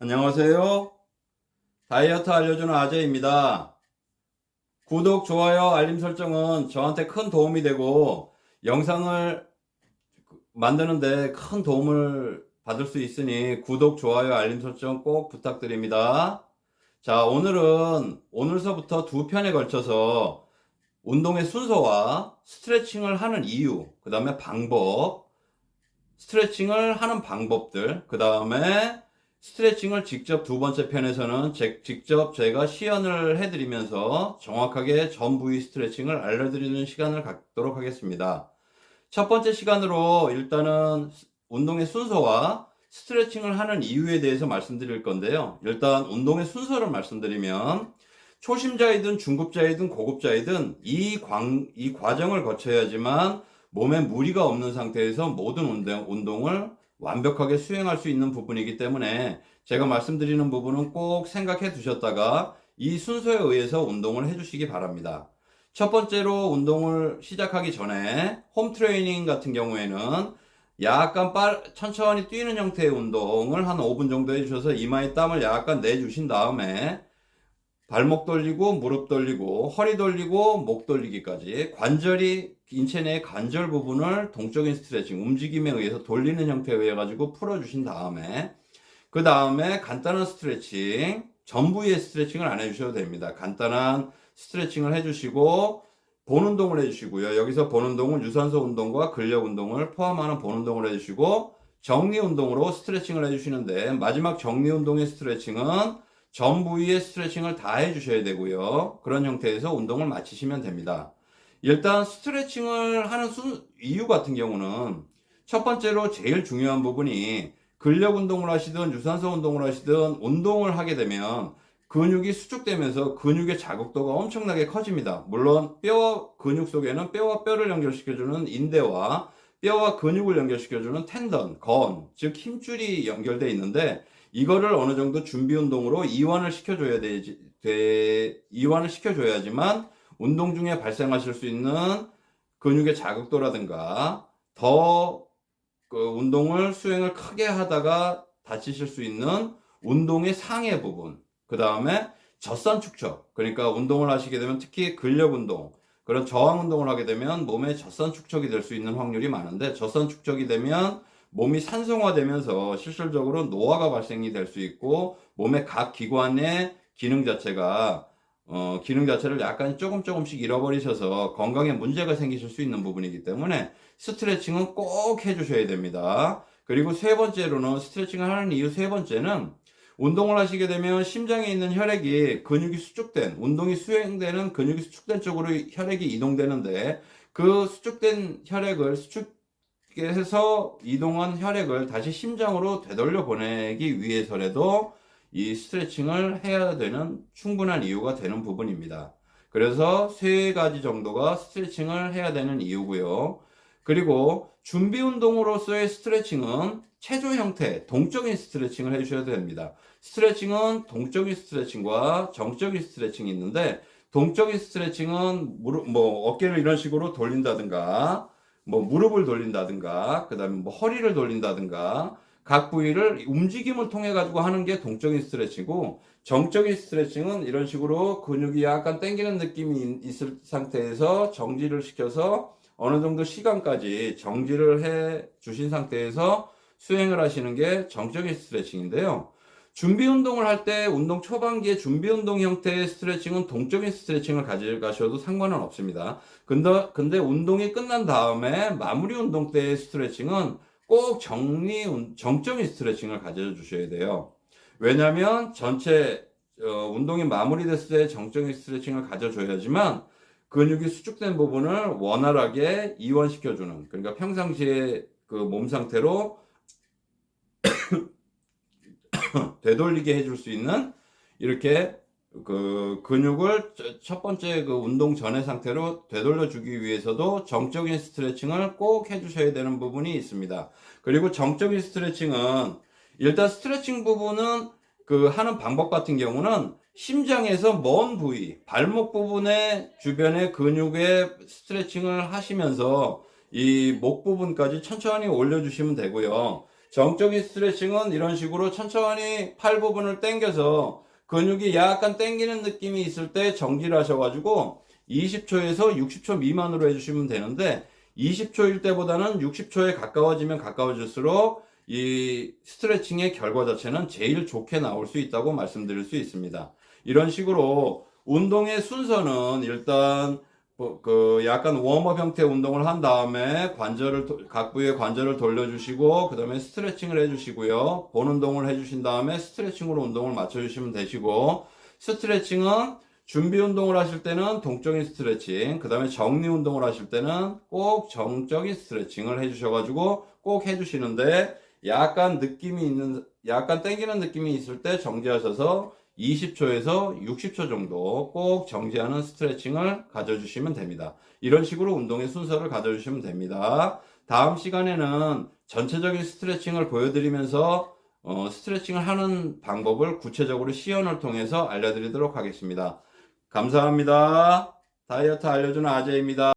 안녕하세요. 다이어트 알려주는 아재입니다. 구독, 좋아요, 알림 설정은 저한테 큰 도움이 되고 영상을 만드는데 큰 도움을 받을 수 있으니 구독, 좋아요, 알림 설정 꼭 부탁드립니다. 자, 오늘은 오늘서부터 두 편에 걸쳐서 운동의 순서와 스트레칭을 하는 이유, 그 다음에 방법, 스트레칭을 하는 방법들, 그 다음에 스트레칭을 직접 두 번째 편에서는 제- 직접 제가 시연을 해드리면서 정확하게 전 부위 스트레칭을 알려드리는 시간을 갖도록 하겠습니다. 첫 번째 시간으로 일단은 운동의 순서와 스트레칭을 하는 이유에 대해서 말씀드릴 건데요. 일단 운동의 순서를 말씀드리면 초심자이든 중급자이든 고급자이든 이, 광, 이 과정을 거쳐야지만 몸에 무리가 없는 상태에서 모든 운동, 운동을 완벽하게 수행할 수 있는 부분이기 때문에 제가 말씀드리는 부분은 꼭 생각해 두셨다가 이 순서에 의해서 운동을 해 주시기 바랍니다. 첫 번째로 운동을 시작하기 전에 홈 트레이닝 같은 경우에는 약간 빨, 천천히 뛰는 형태의 운동을 한 5분 정도 해주셔서 이마에 땀을 약간 내주신 다음에 발목 돌리고 무릎 돌리고 허리 돌리고 목 돌리기까지 관절이 인체 내 관절 부분을 동적인 스트레칭 움직임에 의해서 돌리는 형태에 의해 가지고 풀어 주신 다음에 그 다음에 간단한 스트레칭 전 부위의 스트레칭을 안 해주셔도 됩니다 간단한 스트레칭을 해주시고 본 운동을 해주시고요 여기서 본 운동은 유산소 운동과 근력 운동을 포함하는 본 운동을 해주시고 정리 운동으로 스트레칭을 해주시는데 마지막 정리 운동의 스트레칭은 전 부위의 스트레칭을 다 해주셔야 되고요. 그런 형태에서 운동을 마치시면 됩니다. 일단 스트레칭을 하는 순, 이유 같은 경우는 첫 번째로 제일 중요한 부분이 근력 운동을 하시든 유산소 운동을 하시든 운동을 하게 되면 근육이 수축되면서 근육의 자극도가 엄청나게 커집니다. 물론 뼈와 근육 속에는 뼈와 뼈를 연결시켜주는 인대와 뼈와 근육을 연결시켜주는 텐던, 건, 즉 힘줄이 연결되어 있는데 이거를 어느 정도 준비 운동으로 이완을 시켜줘야 되지, 돼, 이완을 시켜줘야지만 운동 중에 발생하실 수 있는 근육의 자극도라든가 더 그 운동을 수행을 크게 하다가 다치실 수 있는 운동의 상해 부분, 그 다음에 젖산 축적, 그러니까 운동을 하시게 되면 특히 근력 운동, 그런 저항 운동을 하게 되면 몸에 젖산 축적이 될 수 있는 확률이 많은데 젖산 축적이 되면 몸이 산성화되면서 실질적으로 노화가 발생이 될 수 있고 몸의 각 기관의 기능 자체가 어, 기능 자체를 약간 조금 조금씩 잃어버리셔서 건강에 문제가 생기실 수 있는 부분이기 때문에 스트레칭은 꼭 해주셔야 됩니다. 그리고 세 번째로는 스트레칭을 하는 이유 세 번째는 운동을 하시게 되면 심장에 있는 혈액이 근육이 수축된 운동이 수행되는 근육이 수축된 쪽으로 혈액이 이동되는데 그 수축된 혈액을 수축해서 이동한 혈액을 다시 심장으로 되돌려 보내기 위해서라도 이 스트레칭을 해야 되는 충분한 이유가 되는 부분입니다. 그래서 세 가지 정도가 스트레칭을 해야 되는 이유고요. 그리고 준비 운동으로서의 스트레칭은 체조 형태, 동적인 스트레칭을 해주셔야 됩니다. 스트레칭은 동적인 스트레칭과 정적인 스트레칭이 있는데, 동적인 스트레칭은 무릎, 뭐, 어깨를 이런 식으로 돌린다든가, 뭐, 무릎을 돌린다든가, 그 다음에 뭐, 허리를 돌린다든가, 각 부위를 움직임을 통해 가지고 하는 게 동적인 스트레칭이고, 정적인 스트레칭은 이런 식으로 근육이 약간 당기는 느낌이 있을 상태에서 정지를 시켜서 어느 정도 시간까지 정지를 해 주신 상태에서 수행을 하시는 게 정적인 스트레칭인데요. 준비 운동을 할 때 운동 초반기에 준비 운동 형태의 스트레칭은 동적인 스트레칭을 가져가셔도 상관은 없습니다. 근데, 근데 운동이 끝난 다음에 마무리 운동 때의 스트레칭은 꼭 정리, 운- 정적인 스트레칭을 가져주셔야 돼요. 왜냐하면 전체 어, 운동이 마무리됐을 때 정적인 스트레칭을 가져줘야지만 근육이 수축된 부분을 원활하게 이완시켜주는 그러니까 평상시에 그 몸 상태로 되돌리게 해줄 수 있는 이렇게 그 근육을 저- 첫 번째 그 운동 전의 상태로 되돌려 주기 위해서도 정적인 스트레칭을 꼭 해주셔야 되는 부분이 있습니다. 그리고 정적인 스트레칭은 일단 스트레칭 부분은 그 하는 방법 같은 경우는 심장에서 먼 부위, 발목 부분의 주변의 근육의 스트레칭을 하시면서 이 목 부분까지 천천히 올려주시면 되고요. 정적인 스트레칭은 이런 식으로 천천히 팔 부분을 당겨서 근육이 약간 당기는 느낌이 있을 때 정지를 하셔가지고 20초에서 60초 미만으로 해주시면 되는데 20초일 때보다는 60초에 가까워지면 가까워질수록 이 스트레칭의 결과 자체는 제일 좋게 나올 수 있다고 말씀드릴 수 있습니다. 이런 식으로 운동의 순서는 일단 뭐, 그 약간 웜업 형태 운동을 한 다음에 관절을 도- 각 부위의 관절을 돌려주시고 그 다음에 스트레칭을 해주시고요. 본 운동을 해주신 다음에 스트레칭으로 운동을 맞춰주시면 되시고 스트레칭은 준비 운동을 하실 때는 동적인 스트레칭, 그 다음에 정리 운동을 하실 때는 꼭 정적인 스트레칭을 해주셔가지고 꼭 해주시는데 약간 느낌이 있는, 약간 땡기는 느낌이 있을 때 정지하셔서 20초에서 60초 정도 꼭 정지하는 스트레칭을 가져주시면 됩니다. 이런 식으로 운동의 순서를 가져주시면 됩니다. 다음 시간에는 전체적인 스트레칭을 보여드리면서 어, 스트레칭을 하는 방법을 구체적으로 시연을 통해서 알려드리도록 하겠습니다. 감사합니다. 다이어트 알려주는 아재입니다.